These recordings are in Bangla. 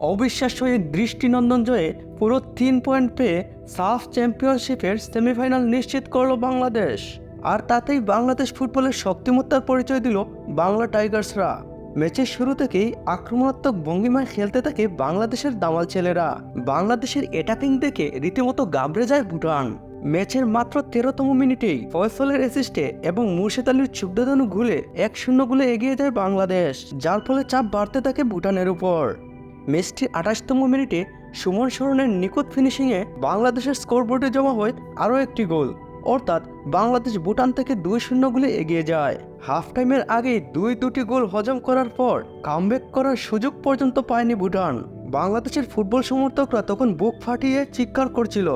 অবিশ্বাস্য এই দৃষ্টিনন্দন জয়ে পুরো তিন পয়েন্ট পেয়ে সাফ চ্যাম্পিয়নশিপের সেমিফাইনাল নিশ্চিত করল বাংলাদেশ। আর তাতেই বাংলাদেশ ফুটবলের শক্তিমত্তার পরিচয় দিল বাংলা টাইগার্সরা। ম্যাচের শুরু থেকেই আক্রমণাত্মক ভঙ্গিমায় খেলতে থাকে বাংলাদেশের দামাল ছেলেরা। বাংলাদেশের অ্যাটাকিং দেখে রীতিমতো গাবড়ে যায় ভুটান। ম্যাচের মাত্র তেরোতম মিনিটেই ফয়সলের অ্যাসিস্টে এবং মুর্শিদ আলীর চুবদাদানু ঘুলে এক শূন্য গুলে এগিয়ে যায় বাংলাদেশ, যার ফলে চাপ বাড়তে থাকে ভুটানের উপর। ম্যাচটির আঠাশতম মিনিটে সুমন সরণের নিখুঁত ফিনিশিংয়ে বাংলাদেশের স্কোরবোর্ডে জমা হয় আরও একটি গোল। অর্থাৎ বাংলাদেশ ভুটান থেকে দুই শূন্য গোলে এগিয়ে যায়। হাফ টাইমের আগেই দুই দুটি গোল হজম করার পর কামব্যাক করার সুযোগ পর্যন্ত পায়নি ভুটান। বাংলাদেশের ফুটবল সমর্থকরা তখন বুক ফাটিয়ে চিৎকার করছিল।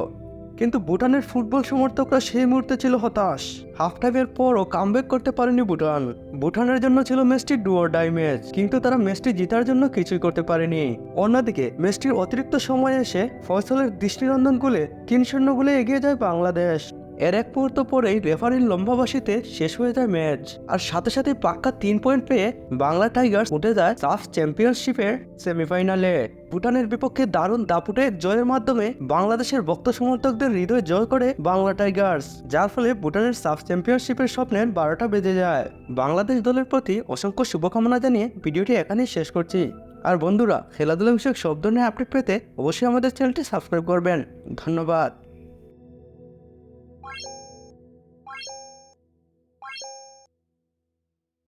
কিন্তু ভুটানের ফুটবল সমর্থকরা সেই মুহূর্তে ছিল হতাশ। হাফ টাইমের পরও কামব্যাক করতে পারেনি ভুটান। ভুটানের জন্য ছিল ম্যাচটি ডুয়ার ডাই ম্যাচ, কিন্তু তারা ম্যাচটি জেতার জন্য কিছুই করতে পারেনি। অন্যদিকে ম্যাচটির অতিরিক্ত সময়ে এসে ফয়সলের দৃষ্টিনন্দন গোলে তিন শূন্য গোলে এগিয়ে যায় বাংলাদেশ। এর এক মুহূর্ত পরেই রেফারির লম্বাবাসীতে শেষ হয়ে যায় ম্যাচ। আর সাথে সাথে পাক্কা তিন পয়েন্ট পেয়ে বাংলা টাইগার্স উঠে যায় সাফ চ্যাম্পিয়নশিপের সেমিফাইনালে। ভুটানের বিপক্ষে দারুণ দাপুটে জয়ের মাধ্যমে বাংলাদেশের ভক্ত সমর্থকদের হৃদয় জয় করে বাংলা টাইগার্স, যার ফলে ভুটানের সাফ চ্যাম্পিয়নশিপের স্বপ্নের বারোটা বেজে যায়। বাংলাদেশ দলের প্রতি অসংখ্য শুভকামনা জানিয়ে ভিডিওটি এখানেই শেষ করছি। আর বন্ধুরা খেলাধুলা বিষয়ক সব ধরনের আপডেট পেতে অবশ্যই আমাদের চ্যানেলটি সাবস্ক্রাইব করবেন। ধন্যবাদ।